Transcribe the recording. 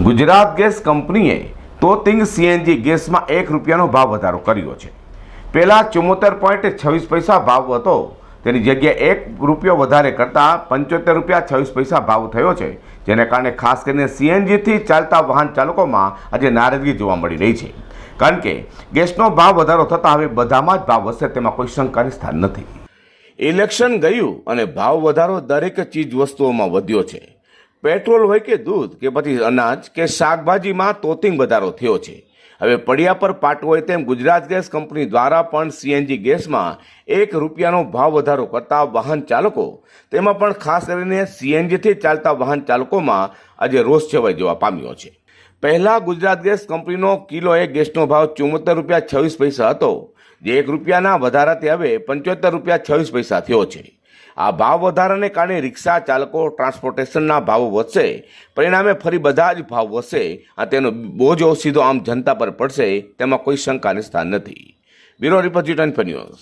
Gujarat gas કંપનીએ તોતિંગ CNG ગેસમાં એક રૂપિયાનો ભાવ વધારો કર્યો છે. પહેલાં ચુમ્મોતેર પોઈન્ટ છવ્વીસ પૈસા ભાવ હતો. તેની જગ્યાએ એક રૂપિયો વધારે કરતાં પંચોતેર રૂપિયા છવ્વીસ પૈસા ભાવ થયો છે, જેને કારણે ખાસ કરીને સીએનજીથી ચાલતા વાહન ચાલકોમાં આજે નારાજગી જોવા મળી રહી છે. કારણ કે ગેસનો ભાવ વધારો થતાં હવે બધામાં જ ભાવ વધશે તેમાં કોઈ શંકાની સ્થાન નથી. ઇલેક્શન ગયું અને ભાવ વધારો દરેક ચીજ વસ્તુઓમાં વધ્યો છે. પેટ્રોલ હોય કે દૂધ, કે પછી અનાજ, કે શાકભાજીમાં તોતિંગ વધારો થયો છે. હવે પડિયા પર પાટો હોય તેમ ગુજરાત ગેસ કંપની દ્વારા પણ સીએનજી ગેસમાં એક રૂપિયાનો ભાવ વધારો કરતા વાહન ચાલકો, તેમાં પણ ખાસ કરીને સીએનજીથી ચાલતા વાહન ચાલકોમાં આજે રોષ છવાઈ જવા પામ્યો છે. પહેલાં ગુજરાત ગેસ કંપનીનો કિલો એક ગેસનો ભાવ ચુમ્મોતેર રૂપિયા છવ્વીસ પૈસા હતો, જે એક રૂપિયાના વધારાથી હવે પંચોતેર રૂપિયા છવ્વીસ પૈસા થયો છે. આ ભાવ વધારાને કારણે રિક્ષા ચાલકો ટ્રાન્સપોર્ટેશનના ભાવો વધશે, પરિણામે ફરી બધા જ ભાવ વધશે આ તેનો બોજો સીધો આમ જનતા પર પડશે, તેમાં કોઈ શંકાને સ્થાન નથી. Bureau report news.